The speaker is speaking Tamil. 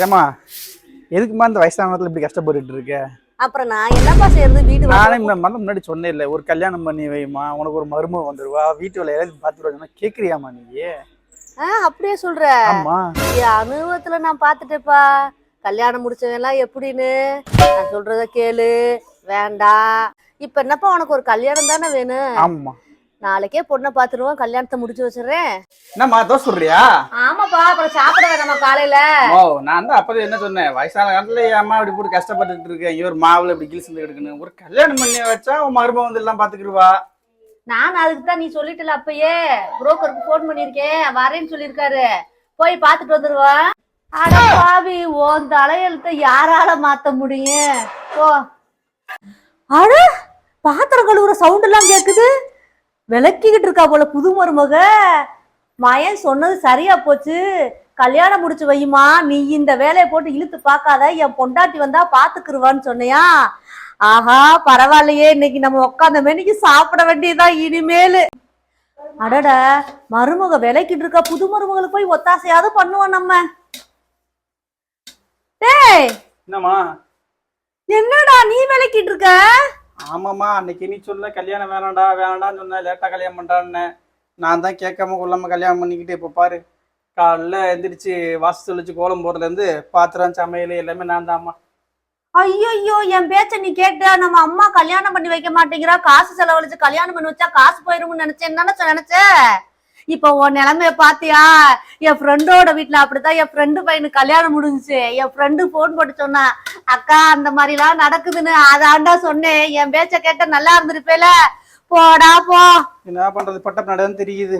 ஏமா எதுக்குமா இந்த வயசானத்துல இப்படி கஷ்டப்பட்டுட்டு இருக்க அப்புறம் நான் என்னப்பா செய்யறது? வீட்டு நானே இந்த மாதிரி முன்னாடி சொன்னேன் இல்லை ஒரு கல்யாணம் பண்ணி வைமா உனக்கு ஒரு மருமக வந்துருவா வீட்டு வேலை எல்லாத்தையும் பார்த்துட்டு கேட்குறியாமா நீ அப்படியே சொல்ற. ஆமா. அனுபவத்துல நான் பாத்துட்டேப்பா கல்யாணம் முடிச்சவன் எல்லாம் எப்படின்னு? நான் சொல்றத கேளு. வேண்டாம் இப்ப என்னப்பா உனக்கு ஒரு கல்யாணம் தானே வேணும்? ஆமா. நாளைக்கே பொண்ணை பாத்துருவோம் கல்யாணத்தை முடிச்சு வச்சிடுறேன். என்னம்மா தோசை சொல்றியா ஆமாப்பா அப்புறம் சாப்பிட வேணாமா காலையில. ஓ நான் தான் அப்போது என்ன சொன்னேன்? வயசான காலத்துல என் அம்மா இப்படி போட்டு கஷ்டப்பட்டுட்டு இருக்கேன் இவர் மாவுல இப்படி கிழிச்சு எடுக்கணும் ஒரு கல்யாணம் பண்ணி வச்சா உன் மருமக வந்து எல்லாம் பாத்துக்கிடுவா? நான் அதுக்கு தான் நீ சொல்லிட்டல அப்பயே. புரோக்கருக்கு ஃபோன் பண்ணிருக்கேன் வரேன்னு சொல்லிருக்காரு போய் பார்த்துட்டு வந்துருவா. அட பாவி உன் தலையெழுத்த யாரால மாத்த முடியும்? போ. அட பாத்திரம் கழுவுற சவுண்ட் எல்லாம் கேக்குது. விளக்கிக்கிட்டு இருக்கா போல புது மருமக. மயன் சொன்னது சரியா போச்சு. கல்யாணம் முடிச்சு வையுமா? நீ இந்த வேலையை போட்டு இழுத்து பார்க்காத. என் பொண்டாட்டி வந்தா பாத்துக்கிருவான்னு சொன்னியா? ஆஹா பரவாயில்லையே. இன்னைக்கு நம்ம உட்காந்த மெனிக்கு சாப்பிட வேண்டியதுதான் இனிமேலு. அடட மருமக விலைக்கிட்டு இருக்க. புது மருமகளுக்கு போய் ஒத்தாசையாவது பண்ணுவோம் நம்ம. டேய்! என்னம்மா? என்னடா நீ விலைக்கிட்டு இருக்க? ஆமாம்மா அன்னைக்கு நீ சொல்ல கல்யாணம் வேணாம்டா வேணாம்டான்னு சொன்ன. லேட்டா கல்யாணம் பண்றான்னு. நான் தான் கேட்காம கொள்ளாம கல்யாணம் பண்ணிக்கிட்டு இப்போ பாரு காலைல எந்திரிச்சு வாசல் தெளிச்சு கோலம் போடுறதுலேருந்து பாத்திரம் சமையல் எல்லாமே நான் தான்மா. ஐயோ என் பேச்ச நீ கேட்ட நம்ம அம்மா கல்யாணம் பண்ணி வைக்க மாட்டேங்கிறா. காசு செலவழிச்சு கல்யாணம் பண்ணி வச்சா காசு போயிரும்னு நினைச்சேன் நினைச்ச நினைச்ச? இப்போ உன் நிலைமைய பாத்தியா? என் ஃப்ரெண்டோட வீட்டுல அப்படிதான் என் ஃப்ரெண்டு பையனுக்கு கல்யாணம் முடிஞ்சுச்சு. என் ஃப்ரெண்டு ஃபோன் போட்டு சொன்னா அக்கா அந்த மாதிரி எல்லாம் நடக்குதுன்னு. அதாண்டா சொன்னேன். என் பேச்ச கேட்ட நல்லா இருந்திருப்பேல. போடா போ. என்ன பண்றது? பட்ட நடன்னு தெரியுது.